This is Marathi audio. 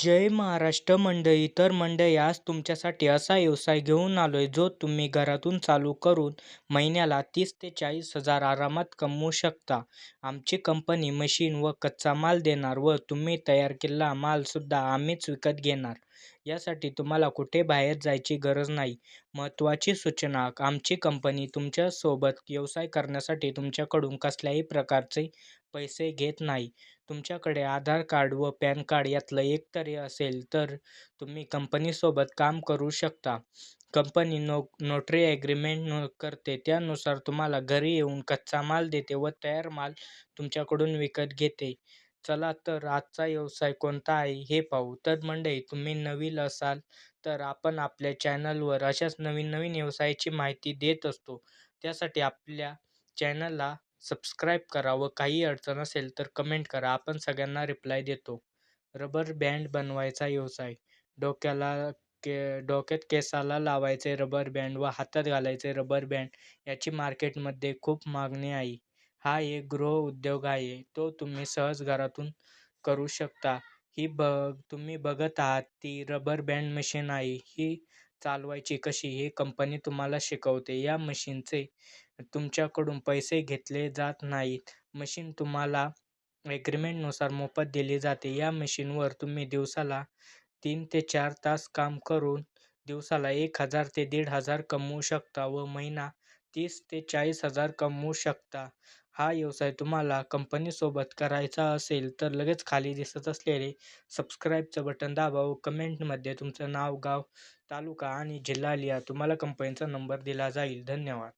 जय महाराष्ट्र मंडळी. तर मंडळी आज तुमच्यासाठी असा व्यवसाय घेऊन आलो आहे जो तुम्ही घरातून चालू करून महिन्याला तीस ते चाळीस हजार आरामात कमवू शकता. आमची कंपनी मशीन व कच्चा माल देणार व तुम्ही तयार केलेला मालसुद्धा आम्हीच विकत घेणार. यासाठी तुम्हाला कुठे बाहेर जायची गरज नाही. महत्त्वाची सूचना आमची कंपनी तुमच्यासोबत व्यवसाय करण्यासाठी तुमच्याकडून कसल्याही प्रकारचे पैसे घेत नाही. तुमच्याकडे आधार कार्ड व पॅन कार्ड यातलं एक तरी असेल तर तुम्ही कंपनीसोबत काम करू शकता. कंपनी नो नोटरी ॲग्रीमेंट करते त्यानुसार तुम्हाला घरी येऊन कच्चा माल देते व तयार माल तुमच्याकडून विकत घेते. चला तर आजचा व्यवसाय कोणता आहे हे पाहू. तर मंडळी तुम्ही नवीन असाल तर आपण आपल्या चॅनलवर अशाच नवीन नवीन व्यवसायाची माहिती देत असतो. त्यासाठी आपल्या चॅनलला सबस्क्राईब करा व काही अडचण असेल तर कमेंट करा. आपण सगळ्यांना रिप्लाय देतो. रबर बँड बनवायचा व्यवसाय. डोक्याला के डोक्यात केसाला लावायचे रबर बँड व हातात घालायचे रबर बँड याची मार्केटमध्ये खूप मागणी आहे. हा एक गृह उद्योग आहे. तो तुम्ही सहज घरातून करू शकता. ही बघ तुम्ही बघत आहात ती रबर बँड मशीन आहे. ही चालवायची कशी हे कंपनी तुम्हाला शिकवते. या मशीनचे तुमच्याकडून पैसे घेतले जात नाहीत. मशीन तुम्हाला ॲग्रीमेंटनुसार मोफत दिली जाते. या मशीनवर तुम्ही दिवसाला तीन ते चार तास काम करून दिवसाला एक हजार ते दीड हजार कमवू शकता व महिना तीस ते चाळीस हजार कमवू शकता. हा व्यवसाय तुम्हाला कंपनीसोबत करायचा असेल तर लगेच खाली दिसत असलेले सबस्क्राईबचं बटन दाबा व कमेंटमध्ये तुमचं नाव गाव तालुका आणि जिल्हा लिहा. तुम्हाला कंपनीचा नंबर दिला जाईल. धन्यवाद.